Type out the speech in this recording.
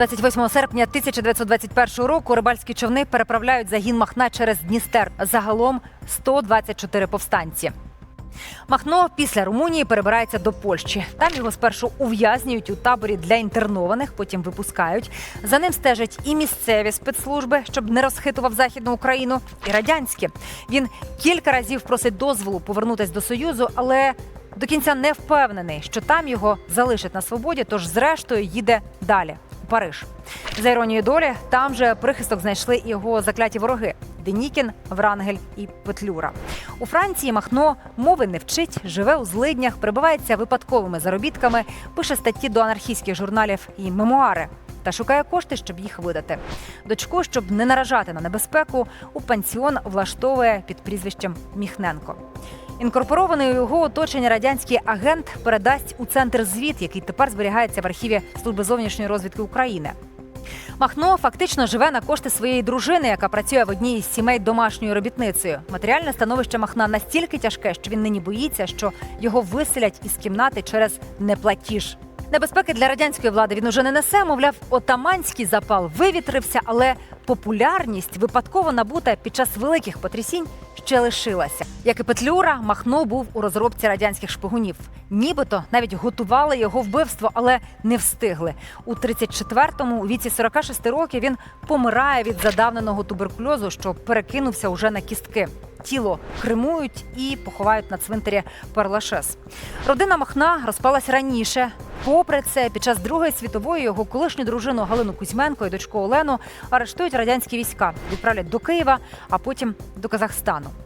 28 серпня 1921 року рибальські човни переправляють загін Махна через Дністер. Загалом 124 повстанці. Махно після Румунії перебирається до Польщі. Там його спершу ув'язнюють у таборі для інтернованих, потім випускають. За ним стежать і місцеві спецслужби, щоб не розхитував західну Україну, і радянські. Він кілька разів просить дозволу повернутись до Союзу, але до кінця не впевнений, що там його залишать на свободі, тож зрештою їде далі у Париж. За іронією долі, там же прихисток знайшли його закляті вороги. Денікін, Врангель і Петлюра. У Франції Махно мови не вчить, живе у злиднях, прибувається випадковими заробітками, пише статті до анархістських журналів і мемуари. Та шукає кошти, щоб їх видати. Дочку, щоб не наражати на небезпеку, у пансіон влаштовує під прізвищем Міхненко. Інкорпорований у його оточення радянський агент передасть у центр звіт, який тепер зберігається в архіві Служби зовнішньої розвідки України. Махно фактично живе на кошти своєї дружини, яка працює в одній із сімей домашньою робітницею. Матеріальне становище Махна настільки тяжке, що він нині боїться, що його виселять із кімнати через неплатіж. Небезпеки для радянської влади він уже не несе. Мовляв, отаманський запал вивітрився, але популярність, випадково набута під час великих потрясінь, ще лишилася. Як і Петлюра, Махно був у розробці радянських шпигунів. Нібито навіть готували його вбивство, але не встигли. У 34-му, у віці 46 років, він помирає від задавненого туберкульозу, що перекинувся уже на кістки. Тіло кремують і поховають на цвинтарі Перлашес. Родина Махна розпалась раніше. Попри це, під час Другої світової його колишню дружину Галину Кузьменко і дочку Олену арештують радянські війська, відправлять до Києва, а потім до Казахстану.